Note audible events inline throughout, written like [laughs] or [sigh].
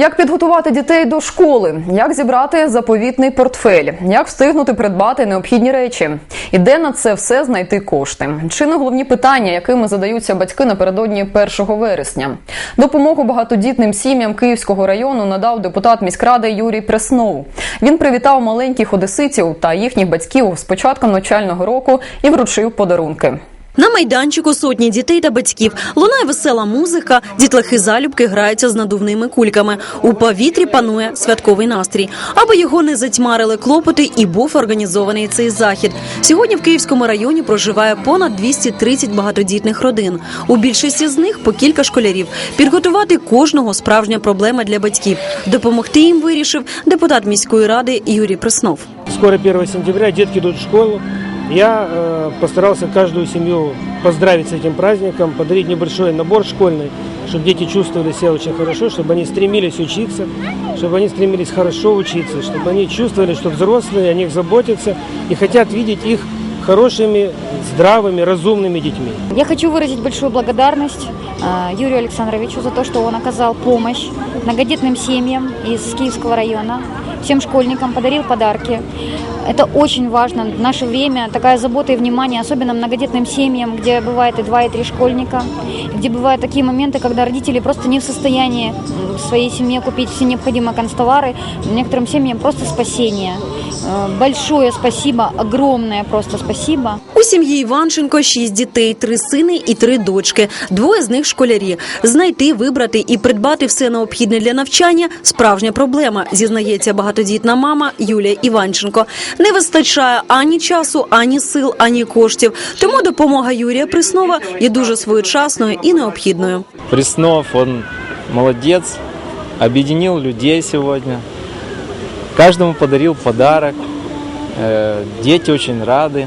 Як підготувати дітей до школи? Як зібрати заповітний портфель? Як встигнути придбати необхідні речі? І де на це все знайти кошти? Чи не головні питання, якими задаються батьки напередодні 1 вересня? Допомогу багатодітним сім'ям Київського району надав депутат міськради Юрій Преснов. Він привітав маленьких одеситів та їхніх батьків з початком навчального року і вручив подарунки. На майданчику сотні дітей та батьків лунає весела музика, дітлахи залюбки граються з надувними кульками. У повітрі панує святковий настрій. Аби його не затьмарили клопоти, і був організований цей захід. Сьогодні в Київському районі проживає понад 230 багатодітних родин. У більшості з них по кілька школярів. Підготувати кожного справжня проблема для батьків. Допомогти їм вирішив депутат міської ради Юрій Преснов. Скоро 1 сентября, детки идут в школу. Я э, постарался каждую семью поздравить с этим праздником, подарить небольшой набор школьный, чтобы дети чувствовали себя очень хорошо, чтобы они стремились учиться, чтобы они стремились хорошо учиться, чтобы они чувствовали, что взрослые о них заботятся и хотят видеть их хорошими, здравыми, разумными детьми. Я хочу выразить большую благодарность э, Юрию Александровичу за то, что он оказал помощь многодетным семьям из Киевского района, всем школьникам подарил подарки. Это очень важно в наше время, такая забота и внимание, особенно многодетным семьям, где бывает и два, и три школьника, где бывают такие моменты, когда родители просто не в состоянии своей семье купить все необходимые канцтовары. Некоторым семьям просто спасение. Э, Большое спасибо, огромное просто спасибо. У сім'ї Іванченко шість дітей, три сини і три дочки. Двоє з них школярі. Знайти, вибрати і придбати все необхідне для навчання справжня проблема, зізнається багатодітна мама Юлія Іванченко. Не вистачає ані часу, ані сил, ані коштів. Тому допомога Юрія Преснова є дуже своєчасною і необхідною. Преснов, он молодец, объединил людей сегодня. Каждому подарил подарок. Э, Дети очень рады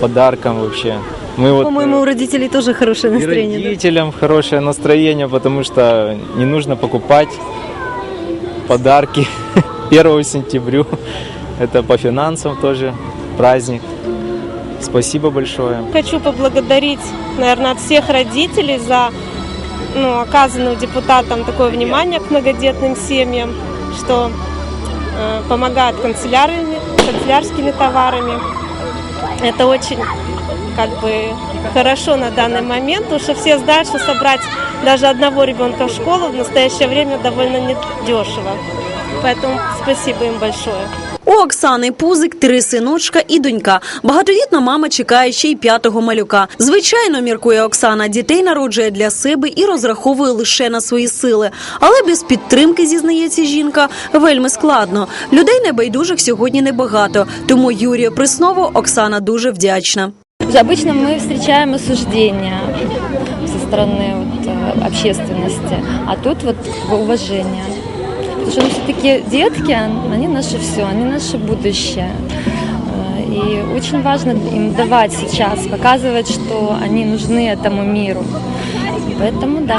подаркам вообще. Мы вот, По-моему, у родителей тоже хорошее э, и настроение. да? родителям хорошее настроение, потому что не нужно покупать подарки [laughs] 1 сентября. Это по финансам тоже праздник. Спасибо большое. Хочу поблагодарить, наверное, от всех родителей за ну, оказанное депутатам такое внимание к многодетным семьям, что помогают канцелярами, канцелярскими товарами. Это очень как бы хорошо на данный момент, потому что все знают, что собрать даже одного ребенка в школу в настоящее время довольно недешево. Поэтому спасибо им большое. У Оксани Пузик три синочка і донька. Багатодітна мама чекає ще й п'ятого малюка. Звичайно, міркує Оксана, дітей народжує для себе і розраховує лише на свої сили. Але без підтримки, зізнається жінка, вельми складно. Людей небайдужих сьогодні небагато. Тому Юрію Преснову Оксана дуже вдячна. Обычно мы встречаем осуждение со стороны вот, э, общественности, а тут вот как бы уважение. Потому что ну, все-таки детки, они наше все, они наше будущее. Э, И очень важно им давать сейчас, показывать, что они нужны этому миру. Поэтому да,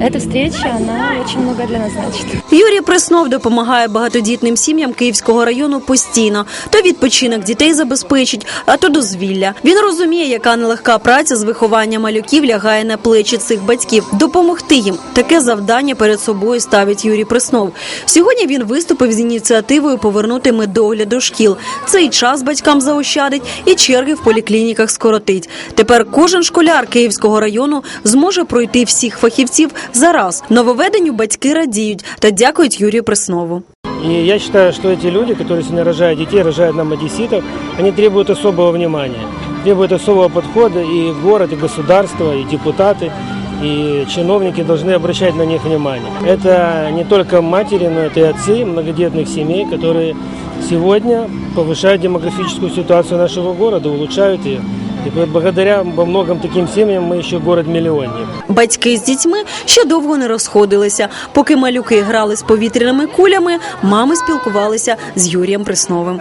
эта встреча, она очень много для нас значит. Юрій Преснов допомагає багатодітним сім'ям Київського району постійно. То відпочинок дітей забезпечить, а то дозвілля. Він розуміє, яка нелегка праця з виховання малюків лягає на плечі цих батьків. Допомогти їм таке завдання перед собою ставить Юрій Преснов. Сьогодні він виступив з ініціативою повернути медогляд до шкіл. Цей час батькам заощадить і черги в поліклініках скоротить. Тепер кожен школяр Київського району зможе пройти всіх фахівців зараз. Нововведенню батьки радіють та дякують Юрію Преснову. И я считаю, что эти люди, которые сегодня рожают детей, рожают нам одесситов, они требуют особого внимания, требуют особого подхода, и город, и государство, и депутаты, и чиновники должны обращать на них внимание. Это не только матери, но это и отцы многодетных семей, которые сегодня повышают демографическую ситуацию нашего города, улучшают ее. И благодаря во многом таким сім'ям ми ще город мільйонів. Батьки з дітьми ще довго не розходилися. Поки малюки грали з повітряними кулями, мами спілкувалися з Юрієм Пресновим.